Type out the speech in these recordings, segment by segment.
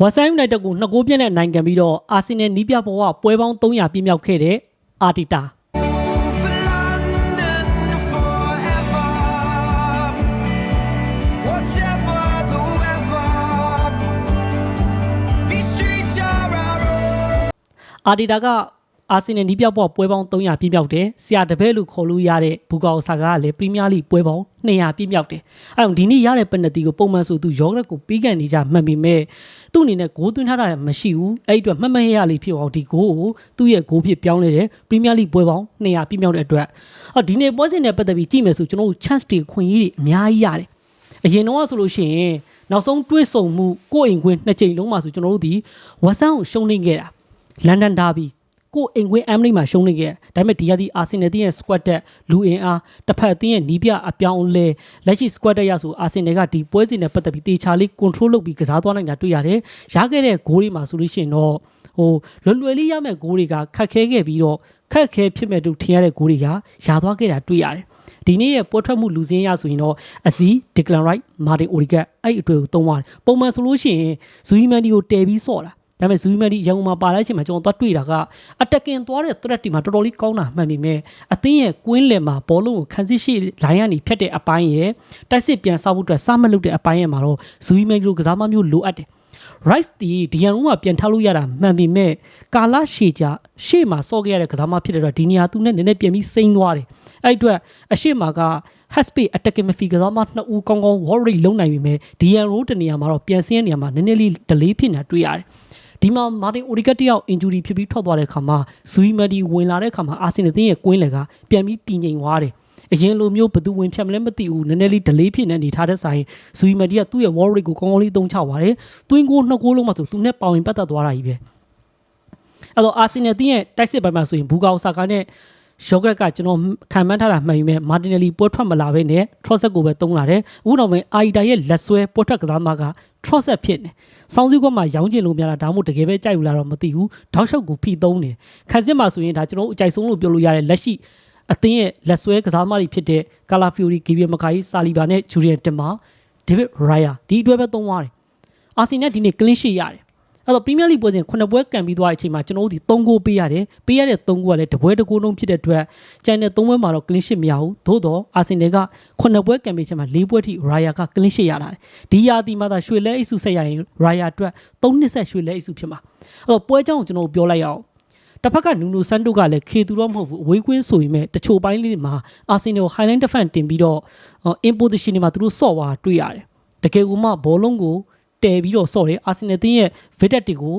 ဝက်ဆိုင်ယူနိုက်တက်ကိုနှစ်ဂိုးပြည့်နဲ့နိုင်ကန်ပြီးတော့အာဆင်နယ်နီးပြပေါ်ကပွဲပေါင်း300ပြည့်မြောက်ခဲ့တဲ့အာတီတာ For London forever. Whatever the weather, these streets are our own. အာတီတာက အာဆင်နယ်နီးပြပေါ်ပွဲပေါင်း300ပြည့်မြောက်တယ်ဆရာတပည့်လို့ခေါ်လို့ရတဲ့ဘူကာအိုဆာကလည်းပရီးမီးယားလိပွဲပေါင်း200ပြည့်မြောက်တယ်အဲဒါဒီနေ့ရတဲ့ပနတီကိုပုံမှန်ဆိုသူယောဂရက်ကိုပြီးကန်နေကြမှတ်ပြီးမဲ့သူ့အနေနဲ့ဂိုးသွင်းထားတာမရှိဘူးအဲ့ဒီအတွက်မှတ်မရလေးဖြစ်အောင်ဒီဂိုးကိုသူ့ရဲ့ဂိုးဖြစ်ပြောင်းလဲတယ်ပရီးမီးယားလိပွဲပေါင်း200ပြည့်မြောက်တဲ့အတွက်အော်ဒီနေ့ပွဲစဉ်နဲ့ပတ်သက်ပြီးကြည့်မယ်ဆိုကျွန်တော်တို့ chance တွေခွင့်ရည်တွေအများကြီးရတယ်အရင်တော့ဆိုလို့ရှိရင်နောက်ဆုံးတွေးဆုံမှုကိုယ့်အိမ်ခွင်းနှစ်ချိန်လုံးမှာဆိုကျွန်တော်တို့ဒီဝက်ဆန်ကိုရှုံးနေခဲ့တာလန်ဒန်ဒါဘီ ကိုယ့်အိမ်ခွင်းအမ်မလီမှာရှုံးနေခဲ့ဒါပေမဲ့ဒီကဒီအာဆင်နယ်တင်းရဲ့ squad တက်လူအင်အားတစ်ဖက်အသင်းရဲ့နီးပြအပြောင်းအလဲလက်ရှိ squad တက်ရဆိုအာဆင်နယ်ကဒီပွဲစဉ်နဲ့ပတ်သက်ပြီးတေချာလေး control လုပ်ပြီးကစားသွားနိုင်တာတွေ့ရတယ်ရခဲ့တဲ့ဂိုးတွေမှာဆိုလို့ရှိရင်တော့ဟိုလွယ်လွယ်လေးရမဲ့ဂိုးတွေကခက်ခဲခဲ့ပြီးတော့ခက်ခဲဖြစ်မဲ့တူထင်ရတဲ့ဂိုးတွေကရာသွားခဲ့တာတွေ့ရတယ်ဒီနေ့ရဲ့ပေါ်ထွက်မှုလူစင်းရဆိုရင်တော့အစီဒီကလန်ရိုက်မာတင်အိုရီကတ်အဲ့အတွေ့ကိုသုံးသွားတယ်ပုံမှန်ဆိုလို့ရှိရင်ဇူဟီမန်ဒီကိုတဲပြီးဆော့တာ ဒါပေမဲ့ဇူဟီမန်ဒီရန်ကုန်မှာပါလိုက်ချိန်မှာကျွန်တော်သွားတွေ့တာကအတက်ကင်သွားတဲ့ threat ဒီမှာတော်တော်လေးကောင်းတာမှန်ပေမဲ့အသင်းရဲ့ကွင်းလယ်မှာဘောလုံးကိုခန်းစစ်ရှိလိုင်းကနေဖြတ်တဲ့အပိုင်းရဲ့တိုက်စစ်ပြန်ဆောက်ဖို့အတွက်စမလုပ်တဲ့အပိုင်းရဲ့မှာတော့ဇူဟီမန်ဒီကိုကစားမမျိုးလိုအပ်တယ် rice ဒီဒီရန်ကုန်မှာပြန်ထားလို့ရတာမှန်ပေမဲ့ကာလရှည်ကြရှေ့မှာစော့ခဲ့ရတဲ့ကစားမဖြစ်တဲ့အတွက်ဒီနေရာသူနဲ့နည်းနည်းပြန်ပြီးစိမ့်သွားတယ်အဲ့အတွက်အရှိမက haspe attacking midfield ကစားမနှစ်ဦးကောင်းကောင်း worry လုံးနိုင်ပြီမဲ့ဒီရန်ရိုးတနေရာမှာတော့ပြန်ဆင်းတဲ့နေရာမှာနည်းနည်းလေး delay ဖြစ်နေတာတွေ့ရတယ် ဒီမှာမာတင်အိုရီကတ်တယောက် injury ဖြစ်ပြီးထွက်သွားတဲ့အခါမှာဇူီမဒီဝင်လာတဲ့အခါမှာအာဆင်နယ်တင်းရဲ့ကွင်းလယ်ကပြန်ပြီးတည်ငြိမ်သွားတယ်အရင်လိုမျိုးဘယ်သူဝင်ဖြတ်မလဲမသိဘူးနည်းနည်းလေး delay ဖြစ်နေနေထားတဲ့ဆိုင်ဇူီမဒီကသူ့ရဲ့ worry ကိုကောင်းကောင်းလေးသုံးချသွားတယ်တွင်းကိုနှစ်ကိုးလုံးမှဆိုသူနဲ့ပေါင်ရင်ပတ်သက်သွားတာကြီးပဲအဲ့တော့အာဆင်နယ်တင်းရဲ့တိုက်စစ်ပိုင်းမှာဆိုရင်ဘူကာအိုဆာကာနဲ့ယောဂရက်ကကျွန်တော်ခံမှန်းထားတာမှန်ပြီမဲ့မာတင်နယ်လီပွဲထွက်မလာဘဲနဲ့ထရော့ဆက်ကိုပဲတုံးလာတယ်အခုတော့ပဲအာရီတာရဲ့လက်ဆွဲပွဲထွက်ကစားမက ထရော့ဆက်ဖြစ်နေစောင်းစည်းကွက်မှာရောင်းကျင်လို့များတာဒါမှမဟုတ်တကယ်ပဲကြိုက်ယူလာတော့မသိဘူးတောက်လျှောက်ကိုဖိသုံးနေခန်းစစ်မှာဆိုရင်ဒါကျွန်တော်တို့အကြိုက်ဆုံးလို့ပြောလို့ရတယ်လက်ရှိအသင်းရဲ့လက်ဆွဲကစားမတွေဖြစ်တဲ့ကာလာဖီယိုရီဂီဗီယမကာကြီးစာလီဘာနဲ့ဂျူရီယန်တင်မာဒေးဗစ်ရိုင်ယာဒီအတွက်ပဲသုံးသွားတယ်အာဆင်နယ်ဒီနေ့ကလင်းရှစ်ရတယ် အဲ့တော့ပရီးမီးယားလိပွဲစဉ်9ပွဲကန်ပြီးသွားတဲ့အချိန်မှာကျွန်တော်တို့ဒီ3ဂိုးပေးရတယ်ပေးရတဲ့3ဂိုးကလည်းတပွဲတစ်ဂိုးလုံးဖြစ်တဲ့အတွက်ကျန်တဲ့3ပွဲမှာတော့ clean sheet မရဘူးသို့တော့အာဆင်နယ်က9ပွဲကန်ပြီးချိန်မှာ4ပွဲထိ Raya က clean sheet ရလာတယ်ဒီရာသီမှာသာရွှေလဲအိတ်စုဆက်ရရင် Raya အတွက်3နှစ်ဆက်ရွှေလဲအိတ်စုဖြစ်မှာအဲ့တော့ပွဲကြောင်းကိုကျွန်တော်တို့ပြောလိုက်ရအောင်တစ်ဖက်ကနူနိုဆန်တိုကလည်းခေသူတော့မဟုတ်ဘူးအဝေးကွင်းဆိုရင်မဲ့တချို့ပိုင်းလေးတွေမှာအာဆင်နယ်ကို highline defense တင်ပြီးတော့ in position တွေမှာသူတို့ဆော့သွားတွေ့ရတယ်တကယ်ကိုမှဘောလုံးကို တဲပြီးတော့ဆော့တယ်အာဆင်နယ်တင်းရဲ့ videt တွေကို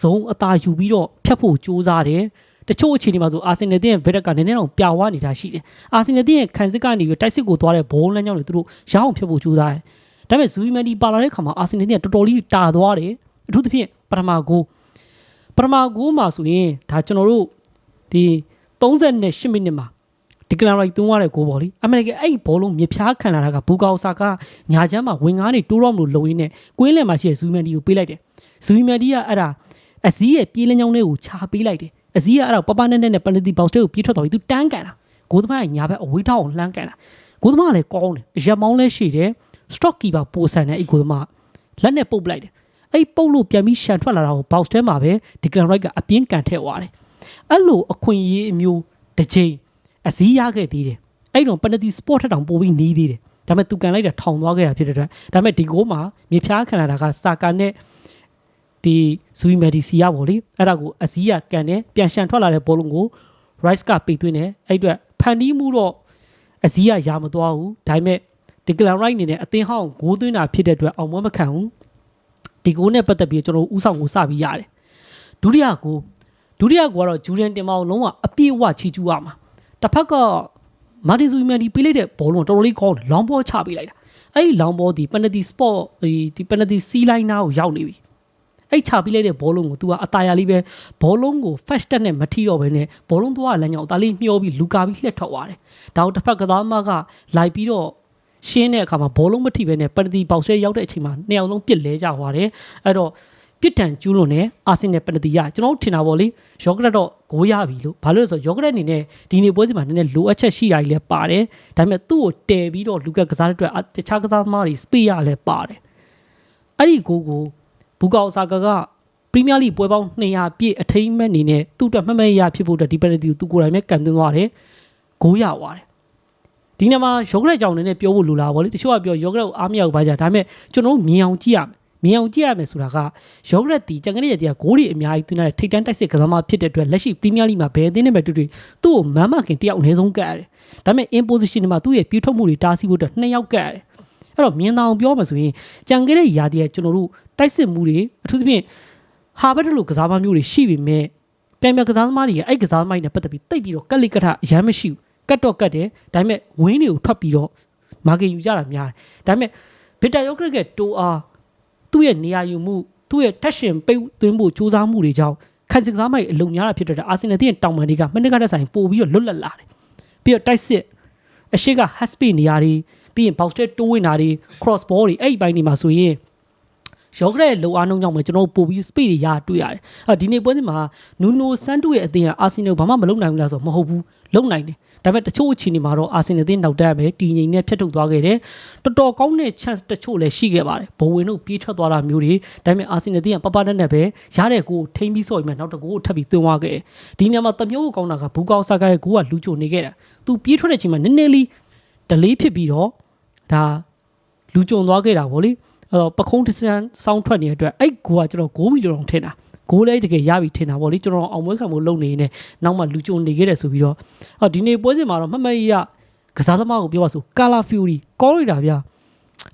ဇုံအသာယူပြီးတော့ဖြတ်ဖို့ကြိုးစားတယ်တချို့အခြေအနေမှာဆိုအာဆင်နယ်တင်းရဲ့ videt ကနည်းနည်းတော့ပြဝနေတာရှိတယ်အာဆင်နယ်တင်းရဲ့ခံစစ်ကနေပြီးတိုက်စစ်ကိုသွားတဲ့ဘောလမ်းကြောင်းတွေသူတို့ရအောင်ဖြတ်ဖို့ကြိုးစားတယ်ဒါပေမဲ့ဇူဗီမန်ဒီပါလာတဲ့ခါမှာအာဆင်နယ်တင်းကတော်တော်လေးတာသွားတယ်အထူးသဖြင့်ပထမဂိုးပထမဂိုးမှာဆိုရင်ဒါကျွန်တော်တို့ဒီ38မိနစ်မှာ ဒီကလန်ရိုက်သွင်းရတဲ့ဂိုးပေါ့လေအမေရိကန်အဲ့ဒီဘောလုံးမြဖြားခံလာတာကဘူကာအိုဆာကညာချမ်းမှာဝင်ကားနေတိုးတော့မလို့လုံရင်းနဲ့ကွင်းလယ်မှာရှိတဲ့ဇူမန်ဒီကိုပေးလိုက်တယ်ဇူမန်ဒီကအဲ့ဒါအစည်းရဲ့ပြေးလမ်းကြောင်းလေးကိုခြာပေးလိုက်တယ်အစည်းကအဲ့ဒါပပနဲ့နဲ့ပလတီဘောက်စ်တွေကိုပြေးထွက်သွားပြီးသူတန်းကန်တာဂိုးသမားကညာဘက်အဝေးထောက်အောင်လှမ်းကန်တာဂိုးသမားကလည်းကောင်းတယ်ရက်မောင်းလဲရှိတယ် stock keeper ပိုဆန်တဲ့အဲ့ဂိုးသမားလက်နဲ့ပုတ်ပလိုက်တယ်အဲ့ပုတ်လို့ပြန်ပြီးရှန်ထွက်လာတာကိုဘောက်စ်ထဲမှာပဲဒီကလန်ရိုက်ကအပြင်းကန်ထည့်သွားတယ်အဲ့လိုအခွင့်အရေးအမျိုးတစ်ချိန် အစည်းရခဲ့သေးတယ်အဲ့တော့ပနတီစပေါ့ထက်တောင်ပိုပြီးနီးသေးတယ်ဒါပေမဲ့သူကန်လိုက်တာထောင်သွားခဲ့တာဖြစ်တဲ့အတွက်ဒါပေမဲ့ဒီဂိုးမှာမြေဖြားခံလာတာကစာကာနဲ့ဒီဇူမက်ဒီစီရပေါ့လေအဲ့ဒါကိုအစည်းရကန်တယ်ပြန်ရှန်ထွက်လာတဲ့ဘောလုံးကို rice ကပိတ်သွင်းတယ်အဲ့အတွက်ဖန်တီးမှုတော့အစည်းရရမသွားဘူးဒါပေမဲ့ဒီကလန် right နေနဲ့အသင်းဟောင်းဂိုးသွင်းတာဖြစ်တဲ့အတွက်အောင်မွေးမခံဘူးဒီဂိုးနဲ့ပတ်သက်ပြီးကျွန်တော်ဥဆောင်ကိုစပြီးရတယ်ဒုတိယဂိုးဒုတိယဂိုးကတော့ဂျူရန်တင်မောင်လုံးဝအပြည့်အဝချီကျူးရမှာ တစ်ဖက်ကမာတင်ဇူမန်ဒီပေးလိုက်တဲ့ဘောလုံးတော်တော်လေးကောင်းတယ်လောင်းဘောချပေးလိုက်တာအဲ့ဒီလောင်းဘောဒီပနတီစပေါ့ဒီဒီပနတီစီလိုင်းနာကိုရောက်နေပြီအဲ့ချပေးလိုက်တဲ့ဘောလုံးကို तू ကအตาရလေးပဲဘောလုံးကို fast တက်နဲ့မထီတော့ဘဲနဲ့ဘောလုံးသွားလမ်းကြောင်းအตาလေးမျောပြီးလူကာပြီးလှက်ထွက်သွားတယ်ဒါကိုတစ်ဖက်ကသားမကလိုက်ပြီးတော့ရှင်းတဲ့အခါမှာဘောလုံးမထိဘဲနဲ့ပနတီပေါက်ဆွဲရောက်တဲ့အချိန်မှာနှစ်ယောက်လုံးပြစ်လဲကြသွားတယ်အဲ့တော့ ပြစ်ဒဏ်ကျူးလွန်တဲ့အာဆင်နယ်ပနတီရကျွန်တော်တို့ထင်တာပေါ့လေယောဂရက်တော့ဂိုးရပြီလို့ဘာလို့လဲဆိုတော့ယောဂရက်အနေနဲ့ဒီနေ့ပွဲစီမှာနည်းနည်းလိုအပ်ချက်ရှိတာကြီးလည်းပါတယ်ဒါပေမဲ့သူ့ကိုတဲပြီးတော့လူကကစားတဲ့အတွက်တခြားကစားသမားတွေစပီးရလည်းပါတယ်အဲ့ဒီဂိုးကိုဘူကာအိုဆာကာကပရီးမီးယားလိပွဲပေါင်း200ပြည့်အထိမ်းအမှတ်အနေနဲ့သူ့အတွက်မှတ်မှတ်ရဖြစ်ဖို့အတွက်ဒီပယ်နတီကိုသူကိုယ်တိုင်ပဲကန်သွင်းသွားတယ်ဂိုးရသွားတယ်ဒီနေ့မှာယောဂရက်ကြောင့်လည်းပြောဖို့လိုလားဗောလေတချို့ကပြောယောဂရက်ကိုအားမရဘူးပါကြဒါပေမဲ့ကျွန်တော်တို့မြင်အောင်ကြည့်ရမယ် မြင်အောင်ကြည့်ရမယ်ဆိုတာကယောဂရက်တီကြံကနေရတီကဂိုးတွေအများကြီးသွင်းတဲ့ထိတ်တန်းတိုက်စစ်ကစားမဖြစ်တဲ့အတွက်လက်ရှိပရီးမီးယားလိမှာဘယ်အသင်းနဲ့ပဲတွေ့တွေ့သူ့ကိုမမ်းမခင်တယောက်အနည်းဆုံးကတ်ရတယ်ဒါပေမဲ့ in position တွေမှာသူ့ရဲ့ပြေးထွက်မှုတွေတားဆီးဖို့အတွက်နှစ်ယောက်ကတ်ရတယ်အဲ့တော့မြင်အောင်ပြောမှဆိုရင်ကြံခဲ့တဲ့ຢာတီကကျွန်တော်တို့တိုက်စစ်မှုတွေအထူးသဖြင့်ဟာဘတ်လိုကစားမမျိုးတွေရှိပေမဲ့ပြန်ပြန်ကစားသမားတွေကအဲ့ကစားသမားတွေနဲ့ပတ်သက်ပြီးတိတ်ပြီးတော့ကက်လိကထအရမ်းမရှိဘူးကတ်တော့ကတ်တယ်ဒါပေမဲ့ဝင်းတွေကိုထွက်ပြီးတော့မာကင်ယူကြတာများတယ်ဒါပေမဲ့ဗီတာယောဂရက်ကတိုအား သူ့ရဲ့နေရာယူမှုသူ့ရဲ့တက်ရှင်ပိတ်သွင်းဖို့စူးစမ်းမှုတွေကြောင့်ခံစစ်ကစားမိုက်အလုံများတာဖြစ်တဲ့အာဆင်နယ်ရဲ့တောင်ပန်တွေကမနစ်ကတဲ့ဆိုင်ပို့ပြီးတော့လွတ်လပ်လာတယ်ပြီးတော့တိုက်စစ်အရှိက has speed နေရာတွေပြီးရင် box တဲ့တိုးဝင်တာတွေ cross ball တွေအဲ့ဒီပိုင်းတွေမှာဆိုရင်ရောဂရက်လောအားနှုံးကြောင့်ပဲကျွန်တော်တို့ပို့ပြီး speed တွေရတွေ့ရတယ်။အဲဒီနေ့ပွဲစဉ်မှာနူနိုဆန်တူရဲ့အသင်းကအာဆင်နယ်ဘာမှမလုပ်နိုင်ဘူးလားဆိုတော့မဟုတ်ဘူးလုပ်နိုင်တယ်။ ဒါပေမဲ့တချို့အခြေအနေမှာတော့အာဆင်နယ်အသင်းနောက်တက်ပဲတည်ငြိမ်နဲ့ဖျက်ထုတ်သွားခဲ့တယ်။တော်တော်ကောင်းတဲ့ chance တချို့လည်းရှိခဲ့ပါတယ်။ဘဝင်တို့ပြေးထွက်သွားတာမျိုးတွေဒါပေမဲ့အာဆင်နယ်အသင်းကပပနဲ့နဲ့ပဲရတဲ့ကိုထိမ့်ပြီးဆော့ပြီးမှနောက်တစ်ကိုထပ်ပြီးသွင်းသွားခဲ့တယ်။ဒီနေရာမှာတမျိုးကောင်းတာကဘူကောင်းဆာကာရဲ့ကိုကလူချိုနေခဲ့တာ။ तू ပြေးထွက်တဲ့အချိန်မှာနည်းနည်းလေးဒလေးဖြစ်ပြီးတော့ဒါလူကြုံသွားခဲ့တာဗောလေအဲ့တော့ပခုံးတစ်စမ်းစောင်းထွက်နေတဲ့အတွက်အဲ့ကိုကကျွန်တော်ဂိုးပြီးတော့ထင်တာ ဂိုးလေးတကယ်ရပြီထင်တာဗောလေကျွန်တော်အောင်ပွဲခံဖို့လုပ်နေနေနောက်မှလူကြုံနေခဲ့တယ်ဆိုပြီးတော့အော်ဒီနေ့ပွဲစဉ်မှာတော့မှတ်မှတ်ရကစားသမားကိုပြောပါဆိုကာလာဖျူရီကောင်းလိုက်တာဗျာ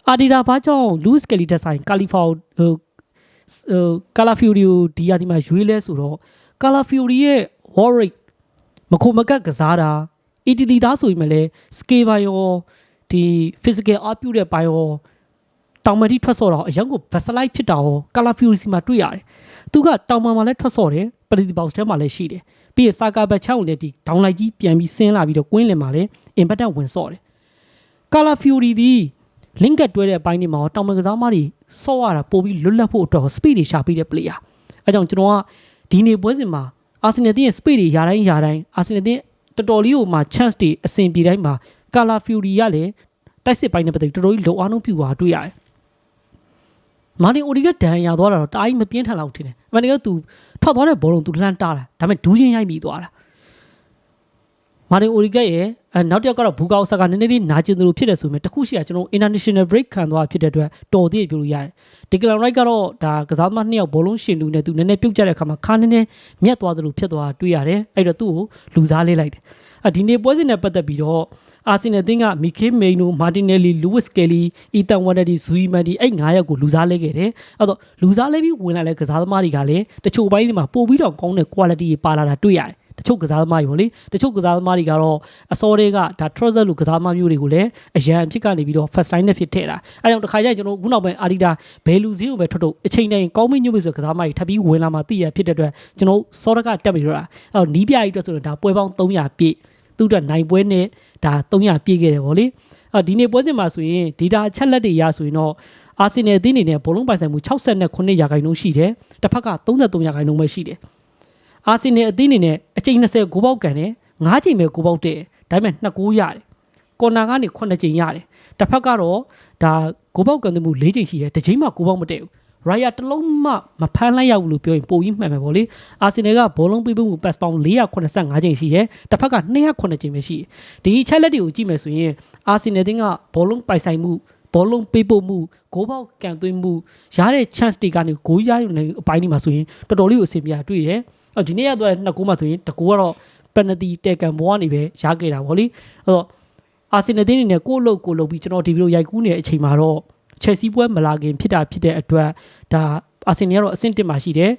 အာဒီဒါဘာကြောင့်လူးစကယ်လီတက်ဆိုင်ကာလီဖာဟိုဟိုကာလာဖျူရီကိုဒီယာဒီမှာရွေးလဲဆိုတော့ကာလာဖျူရီရဲ့ warrick မခုမကတ်ကစားတာအီတလီသားဆိုရင်မလဲစကေဘိုင်ယောဒီ physical အပြုတဲ့ဘိုင်ယောတောင်မတီထွက်ဆော့တော့အရင်က vassalite ဖြစ်တာဟော color fury မှာတွေ့ရတယ် သူကတောင်မမှာလည်းထွက်ဆော့တယ်ပရိသီဘောက်ထဲမှာလည်းရှိတယ်ပြီးရင်စာကာဘတ်ချောင်းလည်းဒီဒေါင်းလိုက်ကြီးပြန်ပြီးဆင်းလာပြီးတော့ကွင်းလင်မှာလည်း impact ဝင်ဆော့တယ် color fury ဒီ link ကတွဲတဲ့အပိုင်းတွေမှာတောင်မကစားမတွေဆော့ရတာပို့ပြီးလွတ်လပ်ဖို့အတွက် speed တွေရှာပေးတဲ့ player အဲကြောင့်ကျွန်တော်ကဒီနေ့ပွဲစဉ်မှာအာဆင်နယ်တင်းရဲ့ speed တွေယာတိုင်းယာတိုင်းအာဆင်နယ်တင်းတော်တော်လေးကိုမှ chance တွေအဆင်ပြေတိုင်းမှာ color fury ရလည်းတိုက်စစ်ပိုင်းနဲ့ပတ်သက်ပြီးတော်တော်ကြီးလောအားလုံးပြူသွားတွေ့ရတယ် မာနီအိုဒီကဒန်ရသွားတာတော့တာကြီးမပြင်းထန်လောက်ထင်တယ်အမှန်တကယ်သူထွက်သွားတဲ့ဘောလုံးသူလှမ်းတားတာဒါပေမဲ့ဒူးချင်းရိုက်ပြီးသွားတာမာနီအိုဒီကရဲ့အဲနောက်တစ်ယောက်ကတော့ဘူကောက်ဆာကနည်းနည်းလေးနာကျင်သလိုဖြစ်တယ်ဆိုပေမဲ့တခုရှိတာကျွန်တော် international break ခံသွားဖြစ်တဲ့အတွက်တော်သေးပြောလို့ရတယ်ဒီကလန်ရိုက်ကတော့ဒါကစားသမားနှစ်ယောက်ဘောလုံးရှင်လူနဲ့သူနည်းနည်းပြုတ်ကြတဲ့အခါမှာခါနည်းနည်းမြတ်သွားသလိုဖြစ်သွားတွေ့ရတယ်အဲ့တော့သူ့ကိုလူစားလေးလိုက်တယ် အဒီနေ့ပွဲစဉ်နဲ့ပတ်သက်ပြီးတော့အာဆင်နယ်အသင်းကမီခေမိန်နိုမာတင်နယ်လီလူးဝစ်ကယ်လီအီတန်ဝါဒဒီဇူီမန်ဒီအဲ့၅ယောက်ကိုလူစားလဲခဲ့တယ်အဲ့တော့လူစားလဲပြီးဝင်လာတဲ့ကစားသမားတွေကလည်းတချို့ဘိုင်းတွေမှာပို့ပြီးတော့ကောင်းတဲ့ quality တွေပါလာတာတွေ့ရတယ်တချို့ကစားသမားတွေပေါ့လေတချို့ကစားသမားတွေကတော့အစောတွေကဒါ trouser လိုကစားသမားမျိုးတွေကိုလည်းအရန်အဖြစ်ကနေပြီးတော့ first line နဲ့ဖြစ်ထည့်တာအဲကြောင့်တစ်ခါကျရင်ကျွန်တော်ခုနောက်ပိုင်းအာဒီတာဘယ်လူစည်းကိုပဲထွက်ထုတ်အချိန်တိုင်းကောင်းမင်းညွတ်ပြီဆိုကစားသမားတွေထပ်ပြီးဝင်လာမှသိရဖြစ်တဲ့အတွက်ကျွန်တော်စောရကတက်ပြီးတော့အဲတော့နီးပြကြီးအတွက်ဆိုတော့ဒါပွဲပေါင်း300ပြည့် သူ့အတွက်နိုင်ပွဲနဲ့ဒါ300ပြည့်ခဲ့တယ်ဗောလေအဲဒီနေ့ပွဲစဉ်မှာဆိုရင် data အချက်လက်တွေရဆိုရင်တော့အာဆင်နယ်အသင်းအနေနဲ့ဘောလုံးပိုင်ဆိုင်မှု69ရာခိုင်နှုန်းရှိတယ်တစ်ဖက်က33ရာခိုင်နှုန်းပဲရှိတယ်အာဆင်နယ်အသင်းအနေနဲ့အချိန်20ဂိုးပေါက်ကန်တယ်9ချိန်ပဲဂိုးပေါက်တယ်ဒါပေမဲ့2ဂိုးရတယ်ကော်နာကနေ9ချိန်ရတယ်တစ်ဖက်ကတော့ဒါဂိုးပေါက်ကန်မှု4ချိန်ရှိတယ်တစ်ချိန်မှဂိုးပေါက်မတည့်ဘူး ရိုင်ယာတစ်လုံးမှမဖမ်းလိုက်ရဘူးလို့ပြောရင်ပိုပြီးမှန်မယ်ဗောလေအာဆင်နယ်ကဘောလုံးပေးမှုပတ်စ်ပေါင်း485ချိန်ရှိတယ်တစ်ဖက်က209ချိန်ပဲရှိတယ်ဒီချက်လက်တွေကိုကြည့်မယ်ဆိုရင်အာဆင်နယ်တင်းကဘောလုံးပိုင်ဆိုင်မှုဘောလုံးပေးပို့မှုဂိုးပေါက်ကန်သွင်းမှုရတဲ့ chance တွေကနေဂိုးရယူနေအပိုင်းဒီမှာဆိုရင်တော်တော်လေးကိုအဆင်ပြေတွေ့တယ်အော်ဒီနေ့ရတော့နှစ်ကိုမှဆိုရင်တကူကတော့ penalty တဲကန်ဘောကနေပဲရခဲ့တာဗောလေအဲ့တော့အာဆင်နယ်တင်းအနေနဲ့ကိုယ့်အလုပ်ကိုလုပ်ပြီးကျွန်တော်ဒီဗီဒီယိုရိုက်ကူးနေတဲ့အချိန်မှာတော့ ချက်စီပွဲမလာခင်ဖြစ်တာဖြစ်တဲ့အတွက်ဒါအာဆင်နယ်ကတော့အဆင့်1မှာရှိတယ်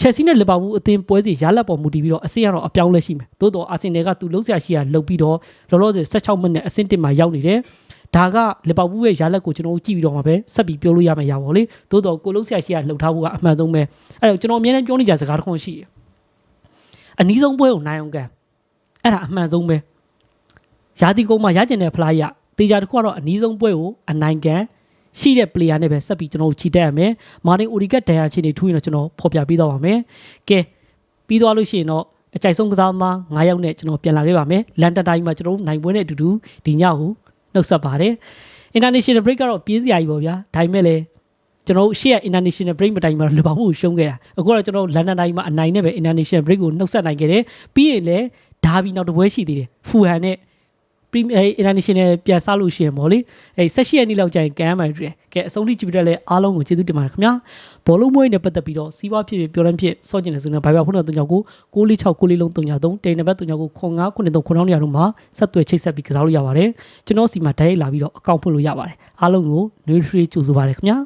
ချက်စီနဲ့လီဗာပူးအသင်းပွဲစီရလက်ပေါ်မူတည်ပြီးတော့အဆင့်ကတော့အပြောင်းလဲရှိမယ်။သို့တော့အာဆင်နယ်ကသူလုံးဆရာရှိရလှုပ်ပြီးတော့လောလောဆယ်16မိနစ်အဆင့်1မှာရောက်နေတယ်။ဒါကလီဗာပူးရဲ့ရလက်ကိုကျွန်တော်တို့ကြည့်ပြီးတော့မှပဲဆက်ပြီးပြောလို့ရမယ်ရပါဘောလေ။သို့တော့ကိုလုံးဆရာရှိရလှုပ်ထားဖို့ကအမှန်ဆုံးပဲ။အဲ့တော့ကျွန်တော်အများနဲ့ပြောနေကြစကားတစ်ခုရှိတယ်။အနည်းဆုံးပွဲကိုနိုင်အောင်ကန်။အဲ့ဒါအမှန်ဆုံးပဲ။ရာသီကုန်းမှာရကျင်တဲ့ဖလားရ တေချာတစ်ခုကတော့အနည်းဆုံးပွဲကိုအနိုင်ကန်ရှိတဲ့ player နဲ့ပဲဆက်ပြီးကျွန်တော်တို့ချီတက်ရမယ်။မာတင်အိုဒီကတ်ဒန်ယာချင်းတွေထူးရင်တော့ကျွန်တော်ဖော်ပြပေးတော့ပါမယ်။ကဲပြီးသွားလို့ရှိရင်တော့အကြိုက်ဆုံးကစားသမား9ယောက်နဲ့ကျွန်တော်ပြန်လာခဲ့ပါမယ်။လန်ဒန်တိုင်းမှာကျွန်တော်တို့နိုင်ပွဲနဲ့အတူတူဒီညကိုနှုတ်ဆက်ပါတယ်။ International break ကတော့ပြေးစရာကြီးပေါ့ဗျာ။ဒါပေမဲ့လည်းကျွန်တော်တို့ရှေ့က international break မတိုင်မှာလီဗာပူးကိုရှုံးခဲ့တာအခုတော့ကျွန်တော်တို့လန်ဒန်တိုင်းမှာအနိုင်နဲ့ပဲ international break ကိုနှုတ်ဆက်နိုင်ခဲ့တယ်ပြီးရင်လည်းဒါဘီနောက်တစ်ပွဲရှိသေးတယ်ဖူဟန်နဲ့ Premier International ပြန်စားလို့ရှိရင်ပေါ့လေအဲ16ရက်နေ့လောက်ကြာရင်ကန်ရမှာတွေ့တယ်ကဲအဆုံးထိကြည့်ပြတဲ့လဲအားလုံးကိုကျေးဇူးတင်ပါတယ်ခင်ဗျာဘောလုံးမွေးနဲ့ပတ်သက်ပြီးတော့စီးပွားဖြစ်ဖြစ်ပြောရမ်းဖြစ်စော့ကျင်တဲ့ဆိုတော့ဘိုင်ဘာဖုန်းတော်369 646 6လေးလုံး393တိန်နံပါတ်369 993 9000နေရာတို့မှာဆက်သွယ်ချိတ်ဆက်ပြီးကစားလို့ရပါတယ်ကျွန်တော်စီမှာတိုက်ရိုက်လာပြီးတော့အကောင့်ဖွင့်လို့ရပါတယ်အားလုံးကိုနှွေးထွေးကြိုဆိုပါတယ်ခင်ဗျာ